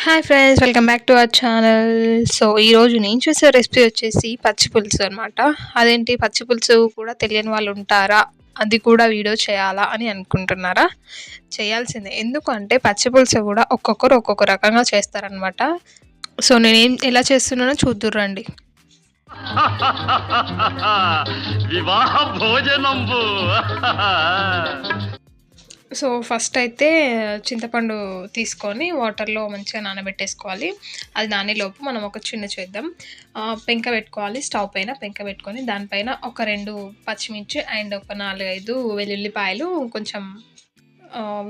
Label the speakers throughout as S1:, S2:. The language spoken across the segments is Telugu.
S1: Hi friends welcome back to our channel so ఈరోజు నేను చూసే రెసిపీ వచ్చేసి పచ్చి పులుసు అనమాట అదేంటి? పచ్చి పులుసు కూడా తెలియని వాళ్ళు ఉంటారా? అది కూడా వీడియో చేయాలా అని అనుకుంటున్నారా? చేయాల్సిందే. ఎందుకంటే పచ్చి పులుసు కూడా ఒక్కొక్కరు ఒక్కొక్క రకంగా చేస్తారనమాట సో నేనేం ఎలా చేస్తున్నానో చూద్దురండి
S2: వివాహ భోజనంబు.
S1: సో ఫస్ట్ అయితే చింతపండు తీసుకొని వాటర్లో మంచిగా నానబెట్టేసుకోవాలి. అది నానేలోపు మనం ఒక చిన్న చేద్దాం. పెంక పెట్టుకోవాలి స్టవ్ పైన పెంక పెట్టుకొని దానిపైన ఒక రెండు పచ్చిమిర్చి అండ్ ఒక నాలుగైదు వెల్లుల్లిపాయలు కొంచెం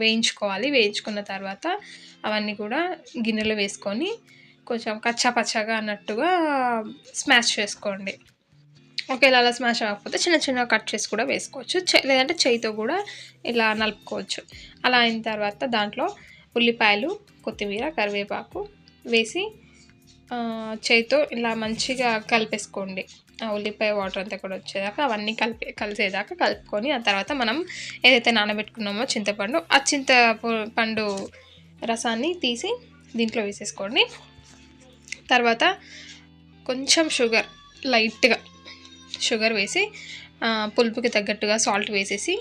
S1: వేయించుకోవాలి. వేయించుకున్న తర్వాత అవన్నీ కూడా గిన్నెలో వేసుకొని కొంచెం కచ్చా పచ్చగా అన్నట్టుగా స్మాష్ చేసుకోండి. ఒకవేళ అలా స్మాష్ అవ్వకపోతే చిన్న చిన్న కట్ చేసి కూడా వేసుకోవచ్చు. లేదంటే చేయితో కూడా ఇలా నలుపుకోవచ్చు. అలా అయిన తర్వాత దాంట్లో ఉల్లిపాయలు కొత్తిమీర కరివేపాకు వేసి చేయితో ఇలా మంచిగా కలిపేసుకోండి. ఆ ఉల్లిపాయ వాటర్ అంతా కూడా వచ్చేదాకా అవన్నీ కలిపి కలిసేదాకా కలుపుకొని ఆ తర్వాత మనం ఏదైతే నానబెట్టుకున్నామో చింతపండు ఆ చింత పండు రసాన్ని తీసి దీంట్లో వేసేసుకోండి. తర్వాత కొంచెం షుగర్ లైట్గా షుగర్ వేసి పులుపుకి తగ్గట్టుగా సాల్ట్ వేసేసి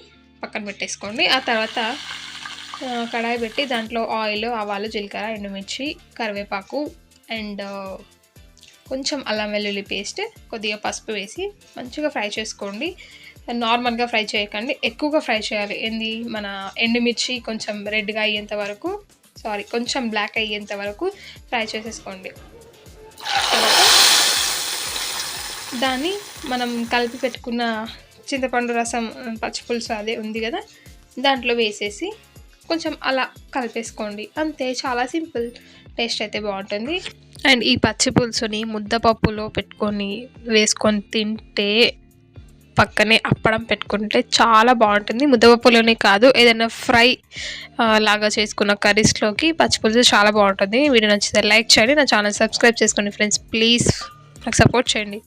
S1: పక్కన పెట్టేసుకోండి. ఆ తర్వాత కడాయి పెట్టి దాంట్లో ఆయిల్ ఆవాలు జీలకర్ర ఎండుమిర్చి కరివేపాకు అండ్ కొంచెం అల్లం వెల్లుల్లి పేస్ట్ కొద్దిగా పసుపు వేసి మంచిగా ఫ్రై చేసుకోండి. నార్మల్గా ఫ్రై చేయకండి. ఎక్కువగా ఫ్రై చేయాలి. ఏంది? మన ఎండుమిర్చి కొంచెం రెడ్గా అయ్యేంత వరకు సారీ కొంచెం బ్లాక్ అయ్యేంత వరకు ఫ్రై చేసేసుకోండి. తర్వాత దాన్ని మనం కలిపి పెట్టుకున్న చింతపండు రసం పచ్చిపులుసు అదే ఉంది కదా దాంట్లో వేసేసి కొంచెం అలా కలిపేసుకోండి. అంతే చాలా సింపుల్ టేస్ట్ అయితే బాగుంటుంది. అండ్ ఈ పచ్చి పులుసుని ముద్దపప్పులో పెట్టుకొని వేసుకొని తింటే పక్కనే అప్పడం పెట్టుకుంటే చాలా బాగుంటుంది. ముద్దపప్పులోనే కాదు ఏదైనా ఫ్రై లాగా చేసుకున్న కర్రీస్లోకి పచ్చి పులుసు చాలా బాగుంటుంది. వీడియో నచ్చితే లైక్ చేయండి నా ఛానల్ సబ్స్క్రైబ్ చేసుకోండి ఫ్రెండ్స్. ప్లీజ్ నాకు సపోర్ట్ చేయండి.